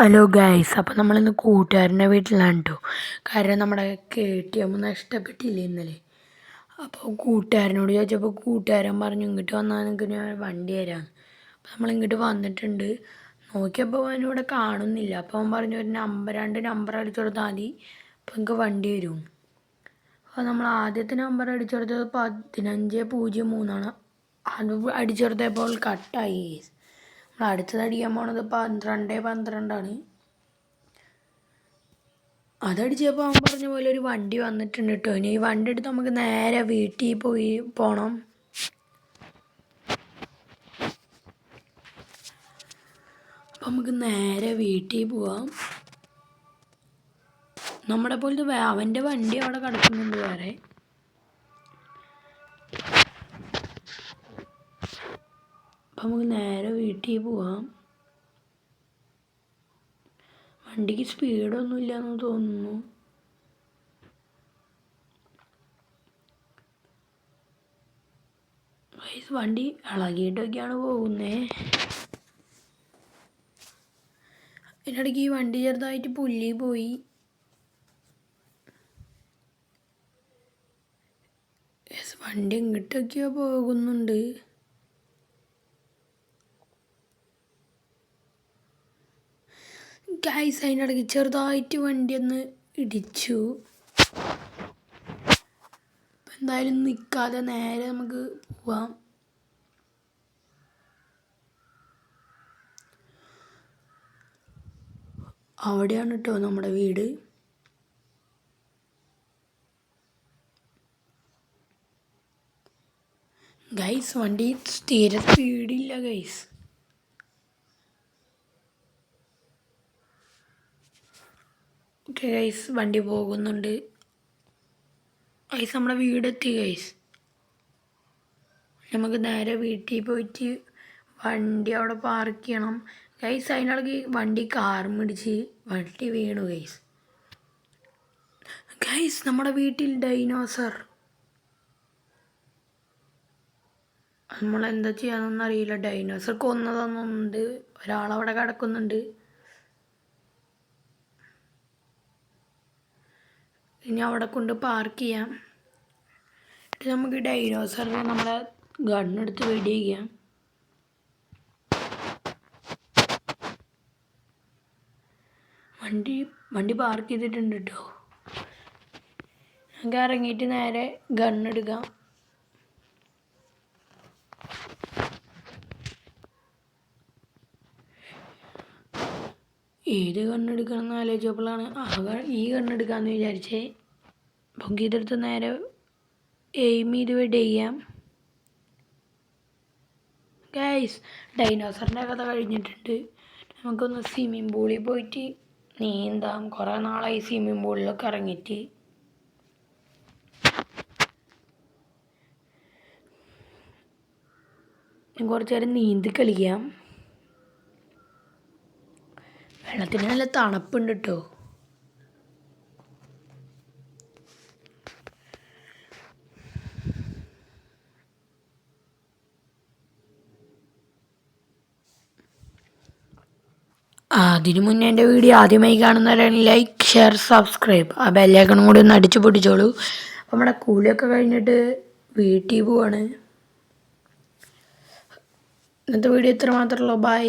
Hello guys അപ്പോൾ നമ്മളിന്ന് കൂട്ടുകാരന്റെ വീട്ടിലാണ് കേട്ടോ കാരണം നമ്മുടെ കെ ടി എം നഷ്ടപ്പെട്ടില്ലേ ഇന്നലെ? അപ്പോൾ കൂട്ടുകാരനോട് ചോദിച്ചപ്പോൾ കൂട്ടുകാരൻ പറഞ്ഞു ഇങ്ങോട്ട് വന്നാൽ നിങ്ങൾക്ക് ഞാൻ വണ്ടി തരാം. അപ്പോൾ നമ്മൾ ഇങ്ങോട്ട് വന്നിട്ടുണ്ട് നോക്കിയപ്പോൾ അവനിവിടെ കാണുന്നില്ല. അപ്പോൾ അവൻ പറഞ്ഞു ഒരു നമ്പർ രണ്ട് നമ്പർ അടിച്ചു കൊടുത്താൽ മതി. അപ്പോൾ നിങ്ങൾക്ക് വണ്ടി വരും അപ്പോൾ നമ്മൾ ആദ്യത്തെ നമ്പർ അടിച്ചു കൊടുത്തത് പതിനഞ്ച് പൂജ്യം മൂന്നാണ്. അത് അടിച്ചു കൊടുത്തപ്പോൾ കട്ടായി. നമ്മൾ അടുത്തത് അടിക്കാൻ പോണത് പന്ത്രണ്ട് പന്ത്രണ്ടാണ്. അതടിച്ചപ്പോൾ അവൻ പറഞ്ഞ പോലെ ഒരു വണ്ടി വന്നിട്ടുണ്ട് കേട്ടോ ഇനി ഈ വണ്ടി എടുത്ത് നമുക്ക് നേരെ വീട്ടിൽ പോയി പോണം. നമുക്ക് നേരെ വീട്ടിൽ പോവാം. നമ്മുടെ പോലത്തെ അവന്റെ വണ്ടി അവിടെ കിടക്കുന്നുണ്ട് വേറെ. അപ്പം നമുക്ക് നേരെ വീട്ടിൽ പോവാം. വണ്ടിക്ക് സ്പീഡൊന്നും എന്ന് തോന്നുന്നു വണ്ടി ഇളകിയിട്ടൊക്കെയാണ് പോകുന്നേ. അതിനിടയ്ക്ക് ഈ വണ്ടി ചെറുതായിട്ട് പുല്ലി പോയി. വണ്ടി എങ്ങോട്ടൊക്കെയോ പോകുന്നുണ്ട്. ഗൈസ് അതിനിടയ്ക്ക് ചെറുതായിട്ട് വണ്ടി ഒന്ന് ഇടിച്ചു. എന്തായാലും നിൽക്കാതെ നേരെ നമുക്ക് പോവാം. അവിടെയാണ് കേട്ടോ നമ്മുടെ വീട്. ഗൈസ് വണ്ടി തീരെ സ്പീഡില്ല ഗൈസ് ഓക്കെ ഗൈസ് വണ്ടി പോകുന്നുണ്ട്. ഗൈസ് നമ്മുടെ വീടെത്തി ഗൈസ് നമുക്ക് നേരെ വീട്ടിൽ പോയിട്ട് വണ്ടി അവിടെ പാർക്ക് ചെയ്യണം. ഗൈസ് അതിനിടയ്ക്ക് വണ്ടി കാർ പിടിച്ച് വണ്ടി വീണു ഗൈസ് ഗൈസ് നമ്മുടെ വീട്ടിൽ ഡൈനോസർ നമ്മളെന്താ ചെയ്യാന്നൊന്നും അറിയില്ല. ഡൈനോസർ കൊന്നതൊന്നുണ്ട്. ഒരാളവിടെ കിടക്കുന്നുണ്ട്. ഇനി അവിടെ കൊണ്ട് പാർക്ക് ചെയ്യാം. എന്നിട്ട് നമുക്ക് ഡൈനോസറിനെ നമ്മുടെ ഗണ്ണെടുത്ത് വെടി ചെയ്യാം. വണ്ടി വണ്ടി പാർക്ക് ചെയ്തിട്ടുണ്ട് കേട്ടോ നമുക്ക് ഇറങ്ങിയിട്ട് നേരെ ഗണ്ണെടുക്കാം ഏത് കണ്ണെടുക്കണം എന്ന് ആലോചിച്ചപ്പോഴാണ് ആ ഈ കണ്ണെടുക്കാമെന്ന് വിചാരിച്ചേ. പൊക്കി ഇതെടുത്ത് നേരെ എയിം ചെയ്ത് വെടി ചെയ്യാം. ഗൈസ് ഡൈനോസറിന്റെ കഥ കഴിഞ്ഞിട്ടുണ്ട്. നമുക്കൊന്ന് സ്വിമ്മിംഗ് പൂളിൽ പോയിട്ട് നീന്താം. കുറേ നാളായി സ്വിമ്മിംഗ് പൂളിലൊക്കെ ഇറങ്ങിയിട്ട്. കുറച്ച് നേരം നീന്തി കളിക്കാം. വെള്ളത്തിന് നല്ല തണുപ്പുണ്ട് കേട്ടോ അതിനു മുന്നേ എന്റെ വീഡിയോ ആദ്യമായി കാണുന്നവരാണ് ലൈക്ക് ഷെയർ സബ്സ്ക്രൈബ് ആ ബെല്ലേക്കണം കൂടി ഒന്ന് അടിച്ചു പൊട്ടിച്ചോളൂ. അപ്പം നമ്മുടെ കൂലിയൊക്കെ കഴിഞ്ഞിട്ട് വീട്ടിൽ പോവാണ്. ഇന്നത്തെ വീഡിയോ ഇത്ര മാത്രമേ ഉള്ളൂ. ബൈ